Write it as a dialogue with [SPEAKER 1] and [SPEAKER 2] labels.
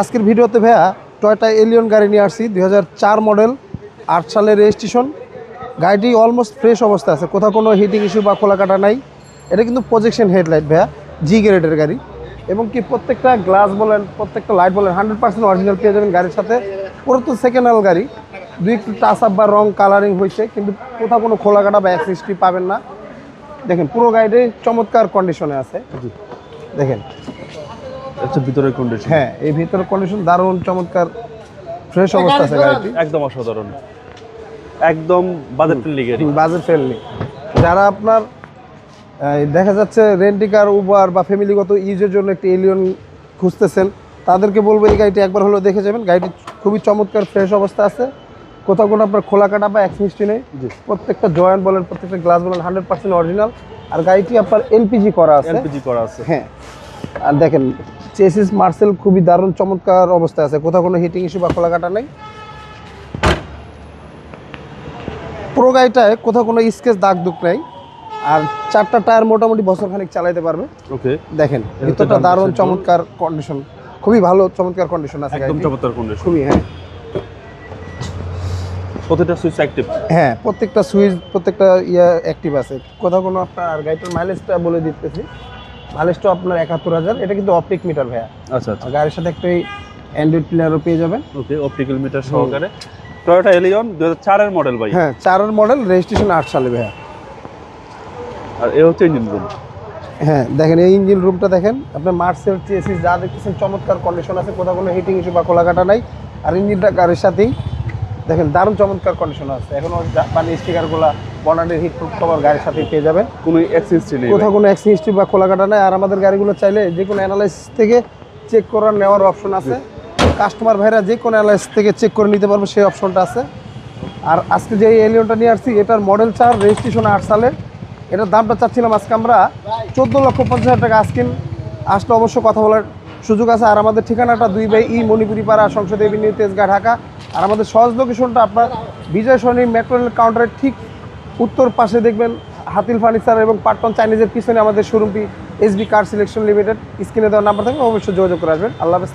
[SPEAKER 1] আজকের ভিডিওতে ভাইয়া টয়টা এলিয়ন গাড়ি নিয়ে আসছি দু হাজার চার মডেল আট সালের রেজিস্ট্রেশন গাড়িটি অলমোস্ট ফ্রেশ অবস্থা আছে কোথাও কোনো হিটিং ইস্যু বা খোলা কাটা নাই। এটা কিন্তু প্রজেকশন হেডলাইট ভাইয়া জি গ্রেডের গাড়ি। এবং কি প্রত্যেকটা গ্লাস বলেন প্রত্যেকটা লাইট বলেন হান্ড্রেড পার্সেন্ট অরিজিনাল পেয়ে যাবেন গাড়ির সাথে। পুরো তো সেকেন্ড হ্যান্ড গাড়ি দুই একটু টাচ আপ বা রং কালারিং হয়েছে কিন্তু কোথাও কোনো খোলা কাটা বা অ্যাক্সিস্ট্রি পাবেন না। দেখেন পুরো গাড়িটি চমৎকার কন্ডিশনে আছে। জি। দেখেন
[SPEAKER 2] হচ্ছে ভিতরের কন্ডিশন
[SPEAKER 1] হ্যাঁ এই ভিতরের কন্ডিশন দারুণ চমৎকার ফ্রেশ অবস্থা আছে গাড়িটি।
[SPEAKER 2] একদম অসাধারণ। একদম বাজেট ফ্রেন্ডলি গাড়ি।
[SPEAKER 1] বাজেট ফ্রেন্ডলি যারা আপনার দেখা যাচ্ছে রেন্টিকার উবার বা ফ্যামিলিগত ইউজের জন্য একটি এলিয়ন খুঁজতেছেন তাদেরকে বলব এই গাড়িটি একবার হলেও দেখে যাবেন। গাড়িটি খুবই চমৎকার ফ্রেশ অবস্থা আছে। কোথাও কোনো আপনার খোলা কাটা বা অ্যাক্সিস্টি নেই। প্রত্যেকটা জয়েন্ট বলেন প্রত্যেকটা গ্লাস বলেন হান্ড্রেড পার্সেন্ট অরিজিনাল আর গাড়িটি আপনার এলপিজি করা আছে।
[SPEAKER 2] এলপিজি করা আছে।
[SPEAKER 1] হ্যাঁ। আর দেখেন চেসিস মার্সেল খুবই দারুণ চমৎকার অবস্থায় আছে। কোথাও কোনো হিটিং ইস্যু বা খোলা কাটা নেই। পুরো গাড়িটায় কোথাও কোনো স্কেচ দাগ দুঃখ নেই। আর চারটা টায়ার মোটামুটি বছর খানিক চালাইতে পারবে।
[SPEAKER 2] ওকে।
[SPEAKER 1] দেখেন ভিতরটা দারুণ চমৎকার কন্ডিশন খুবই ভালো চমৎকার কন্ডিশন আছে
[SPEAKER 2] একদম চমৎকার কন্ডিশন
[SPEAKER 1] খুবই হ্যাঁ।
[SPEAKER 2] প্রতিটা সুইচ অ্যাক্টিভ
[SPEAKER 1] হ্যাঁ প্রত্যেকটা সুইচ প্রত্যেকটা ইয়ে অ্যাক্টিভ আছে। কোথাও কোনো আপনার গাড়িটার মাইলেজটা বলে দিতেছি। মাইলেজটা আপনার একাত্তর হাজার। এটা কিন্তু অপটিক মিটার ভাইয়া।
[SPEAKER 2] আচ্ছা আচ্ছা।
[SPEAKER 1] গাড়ির সাথে একটা অ্যান্ড্রয়েড প্লেয়ারও পেয়ে যাবেন।
[SPEAKER 2] ওকে অপটিক্যাল মিটার সহকারে। টয়োটা এলিয়ন দু হাজার চারের মডেল ভাই।
[SPEAKER 1] হ্যাঁ চারের মডেল রেজিস্ট্রেশন আট সালে ভাইয়া।
[SPEAKER 2] আর এ হচ্ছে ইঞ্জিন রুম
[SPEAKER 1] হ্যাঁ দেখেন এই ইঞ্জিন রুমটা দেখেন। আপনার মার্সেল চেসিস যা দেখতেছেন চমৎকার কন্ডিশন আছে। কোথাও কোনো হিটিং ইস্যু বা খোলা কাটা নাই। আর ইঞ্জিনটা গাড়ির সাথেই দেখেন দারুণ চমৎকার কন্ডিশন আছে। এখনও মানে স্টিকারগুলো বনাটের হিট প্রুফ কভার গাড়ির সাথেই পেয়ে যাবেন।
[SPEAKER 2] কোনো এক্সিস্ট নেই
[SPEAKER 1] কোথাও কোনো অ্যাক্সিডেন্ট হিস্ট্রি বা খোলা কাটা নাই। আর আমাদের গাড়িগুলো চাইলে যে কোনো অ্যানালাইসিস থেকে চেক করার নেওয়ার অপশন আছে। কাস্টমার ভাইরা যে কোনো অ্যানালাইসিস থেকে চেক করে নিতে পারবে সেই অপশনটা আছে। আর আজকে যে এলিয়নটা নিয়ে আসছি এটার মডেল চার রেজিস্ট্রেশন আট সালের। এটার দামটা চাচ্ছিলাম আজকে আমরা চোদ্দ লক্ষ পঞ্চাশ হাজার টাকা আজকিন আসলে অবশ্য কথা বলার সুযোগ আছে। আর আমাদের ঠিকানাটা দুই বাই ই মণিপুরি পাড়া সংসদ এভিনিউ তেজগাঁ ঢাকা। আর আমাদের সহজ লোকেশনটা আপনার বিজয় সরণি মেট্রো রেল কাউন্টারের ঠিক উত্তর পাশে দেখবেন হাতিল ফার্নিচার এবং পার্টন চাইনিজের পিছনে আমাদের শোরুমটি এসবি কার সিলেকশন লিমিটেড স্ক্রিনে দেওয়ার নাম্বার থাকবে অবশ্যই যোগাযোগ করে আসবেন। আল্লাহ হাফেজ,